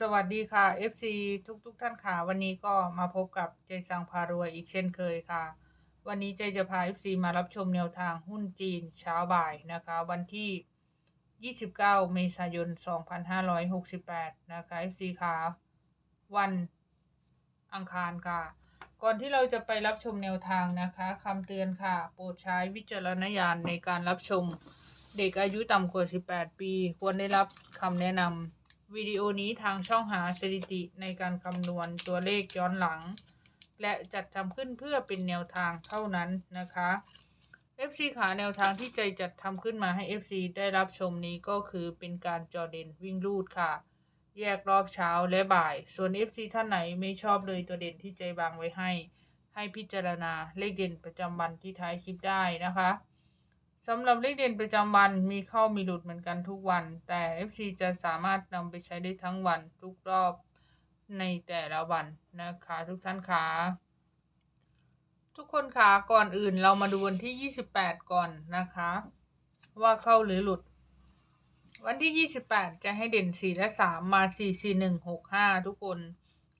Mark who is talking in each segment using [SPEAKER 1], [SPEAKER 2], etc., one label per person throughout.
[SPEAKER 1] สวัสดีค่ะ FC ทุกทุกๆท่านค่ะ วันนี้ก็มาพบกับใจสังพารวยอีกเช่นเคยค่ะ วันนี้ใจจะพา FC มารับชมแนวทางหุ้นจีนเช้าบ่ายนะคะ วันที่ 29 เมษายน 2568 นะคะ FC ค่ะ วันอังคารค่ะ ก่อนที่เราจะไปรับชมแนวทางนะคะคำเตือนค่ะ โปรดใช้วิจารณญาณในการรับชม เด็กอายุต่ำกว่า 18 ปี ควรได้รับคำแนะนำ วิดีโอนี้ทางช่องหาสถิติในการคำนวณตัวเลขย้อนหลัง และจัดทำขึ้นเพื่อเป็นแนวทางเท่านั้นนะคะ FC ขาแนวทางที่ใจจัดทำขึ้นมาให้ FC ได้รับชมนี้ก็คือเป็นการจอเด่นวิ่งลูดค่ะ แยกรอบเช้าและบ่าย ส่วน FC ท่านไหนไม่ชอบเลยตัวเด่นที่ใจวางไว้ให้ ให้พิจารณาเลขเด่นประจำวันที่ท้ายคลิปได้นะคะ สำหรับเลขเด่นประจำวันมีเข้ามีหลุดเหมือนกันทุกวัน แต่ FC จะสามารถนำไปใช้ได้ทั้งวันทุกรอบในแต่ละวันนะคะ ทุกท่านคะทุกคนคะก่อนอื่นเรามาดูวันที่ 28 ก่อนนะคะ ว่าเข้าหรือหลุด วันที่ 28 จะให้เด่น 4 และ 3 มา 4 4 1 6 5 ทุกคน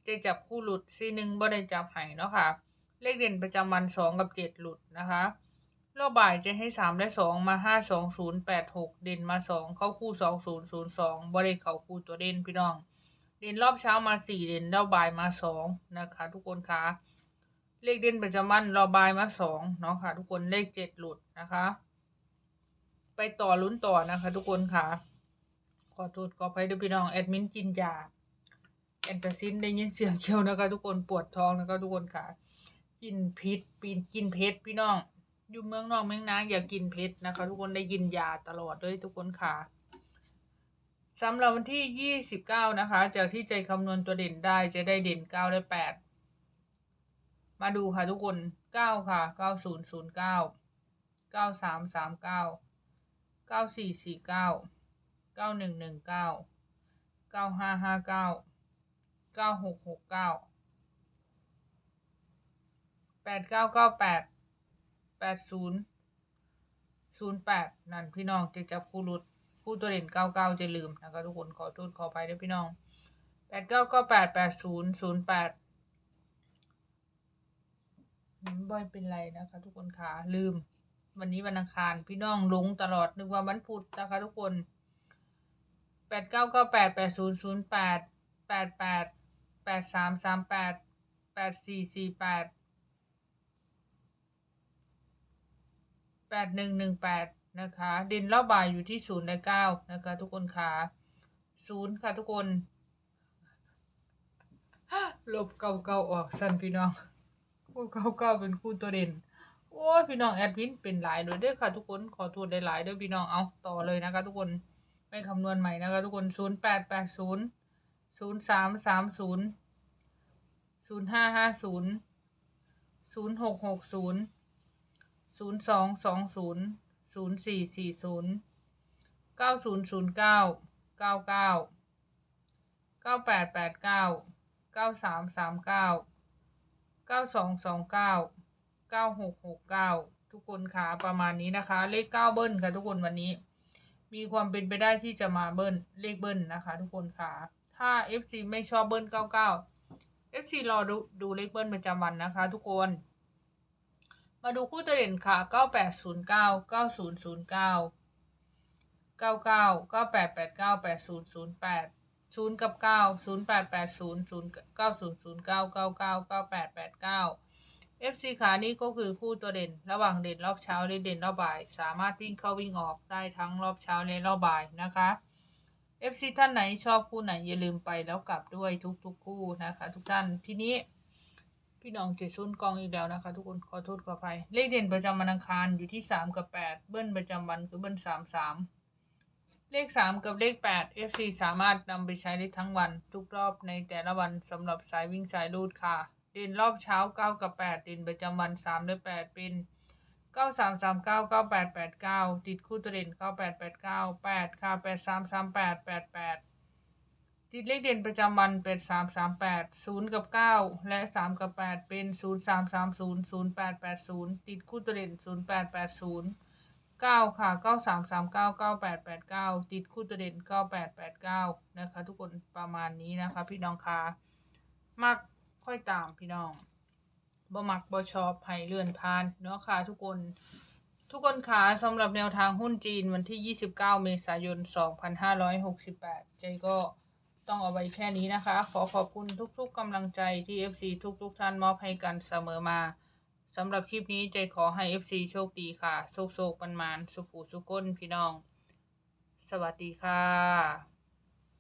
[SPEAKER 1] จะจับคู่หลุด 4 1บ่ได้จับไห้เนาะค่ะเลขเด่นประจำวัน 2 กับ 7 หลุดนะคะ รอบบ่ายจะให้3และ2มา5 2 0 8 6เด่นมา2เข้าคู่2 0 0 2บ่ได้เขาคู่ตัวเด่นพี่น้อง เด่นรอบเช้ามา4เด่นรอบบ่ายมา2นะคะ ทุกคนคะเลขเด่นประจำวันรอบบ่ายมา2เนาะค่ะ ทุกคนเลข7หลุดนะคะ ไปต่อลุ้นต่อนะคะ ทุกคนค่ะ ขอโทษขออภัยด้วยพี่น้องแอดมินกินยาแอนตาซินได้ยินเสียงเคี้ยวนะคะ ทุกคนปวดท้องนะคะทุกคนค่ะ กินพิษปีนกินเพชรพี่น้อง อยู่เมืองนอกเมืองนาอย่ากินเผ็ดนะคะ ทุกคนได้ยินยาตลอดด้วยทุกคนค่ะสำหรับวันที่ยี่สิบเก้านะคะ จากที่ใจคำนวณตัวเด่นได้จะได้เด่นเก้าได้แปดมาดูค่ะทุกคนเก้าค่ะเก้าศูนย์ศูนย์เก้าเก้าสามสามเก้าเก้าสี่สี่เก้าเก้าหนึ่งหนึ่งเก้าเก้าห้าห้าเก้าเก้าหกหกเก้าแปดเก้าเก้าแปด แปดศูนย์ศูนย์แปดนั่นพี่น้องจะจับคู่รุดคู่ตัวเด่นเก้าเก้าจะลืมนะคะทุกคนขอโทษขอไปด้วยพี่น้องแปดเก้าเก้าแปดแปดศูนย์ศูนย์แปดบ่อยเป็นไรนะคะ ทุกคนค่ะลืม วันนี้วันอังคารพี่น้องลงตลอดนึกว่าวันพุธนะคะ ทุกคนแปดเก้าเก้าแปดแปดศูนย์ศูนย์แปดแปดแปดแปดสามสามแปดแปดสี่สี่แปด แปดหนึ่งหนึ่งแปดนะคะด่นรอบบ่ายอยู่ที่ศูนย์และเก้านะคะทุกคนค่ะศูนย์ค่ะทุกคนลบเก้าเก้าออกสั้นพี่น้องคู่เก้าเก้าเป็นคู่ตัวเด่น โอ้พี่น้องแอดมินเป็นหลายเลยด้อค่ะทุกคนขอโทษหลายๆด้อพี่น้องเอาต่อเลยนะคะ ทุกคนไปคำนวณใหม่นะคะ ทุกคนศูนย์แปดแปดศูนย์ศูนย์สามสามศูนย์ศูนย์ห้าห้าศูนย์ศูนย์หกหกศูนย์ ศูนย์สองสองศูนย์ศูนย์สี่สี่ศูนย์เก้าศูนย์ศูนย์เก้าเก้าเก้าเก้าแปดแปดเก้าเก้าสามสามเก้าเก้าสองสองเก้าเก้าหกหกเก้าทุกคนค่ะประมาณนี้นะคะ เลขเก้าเบิ้ลค่ะทุกคนวันนี้ มีความเป็นไปได้ที่จะมาเบิ้ลเลขเบิ้ลนะคะ ทุกคนค่ะ ถ้า FC ไม่ชอบเบิ้ลเก้าเก้า FC รอดูดูเลขเบิ้ลประจำวันนะคะ ทุกคน มาดูคู่ตัวเด่นค่ะ 9809 9009 99 9889 8008 0กับ9 0880 0 9009 99 9889 FC ขานี่ก็คือคู่ตัวเด่น ระหว่างเด่นรอบเช้าและเด่นรอบบ่าย สามารถวิ่งเข้าวิ่งออกได้ทั้งรอบเช้าและรอบบ่ายนะคะ FC ท่านไหนชอบคู่ไหนอย่าลืมไปแล้วกลับด้วยทุกๆคู่นะคะ ทุกท่านทีนี้ พี่น้องเจ็ดศูนย์กองอีกแล้วนะคะ ทุกคนขอโทษขออภัยเลขเด่นประจำวันอังคารอยู่ที่สามกับแปดเบิ้ลประจำวันคือเบิ้ลสามสามเลขสามกับเลขแปด FC สามารถนำไปใช้ได้ทั้งวัน ทุกรอบในแต่ละวันสำหรับสายวิ่งสายรูดค่ะ เด่นรอบเช้าเก้ากับแปดเด่นประจำวันสามและแปดเป็นเก้าสามสามเก้าเก้าแปดแปดเก้าติดคู่ตัวเด่นเก้าแปดแปดเก้าแปดค่ะแปดสามสามแปดแปดแปด ติดเลขเด่นประจำวันเป็นสามสามแปดศูนย์กับเก้าและสามกับแปดเป็นศูนย์สามสามศูนย์ศูนย์แปดแปดศูนย์ติดคู่ตัวเด่นศูนย์แปดแปดศูนย์เก้าค่ะเก้าสามสามเก้าเก้าแปดแปดเก้าติดคู่ตัวเด่นเก้าแปดแปดเก้านะคะ ทุกคนประมาณนี้นะคะ พี่น้องคะมักค่อยตามพี่น้องบ่มักบ่ชอบให้เลื่อนผ่านเนาะค่ะทุกคนทุกคนขาสำหรับแนวทางหุ้นจีนวันที่ 29 เมษายน 2568 ใจก็ ต้องเอาไว้แค่นี้นะคะ ขอขอบคุณทุกๆกำลังใจที่ FC ทุกๆท่านมอบให้กันเสมอมาสำหรับคลิปนี้ใจขอให้ FC โชคดีค่ะ โชคโชคมันมานสุขูสุก้นพี่น้อง สวัสดีค่ะ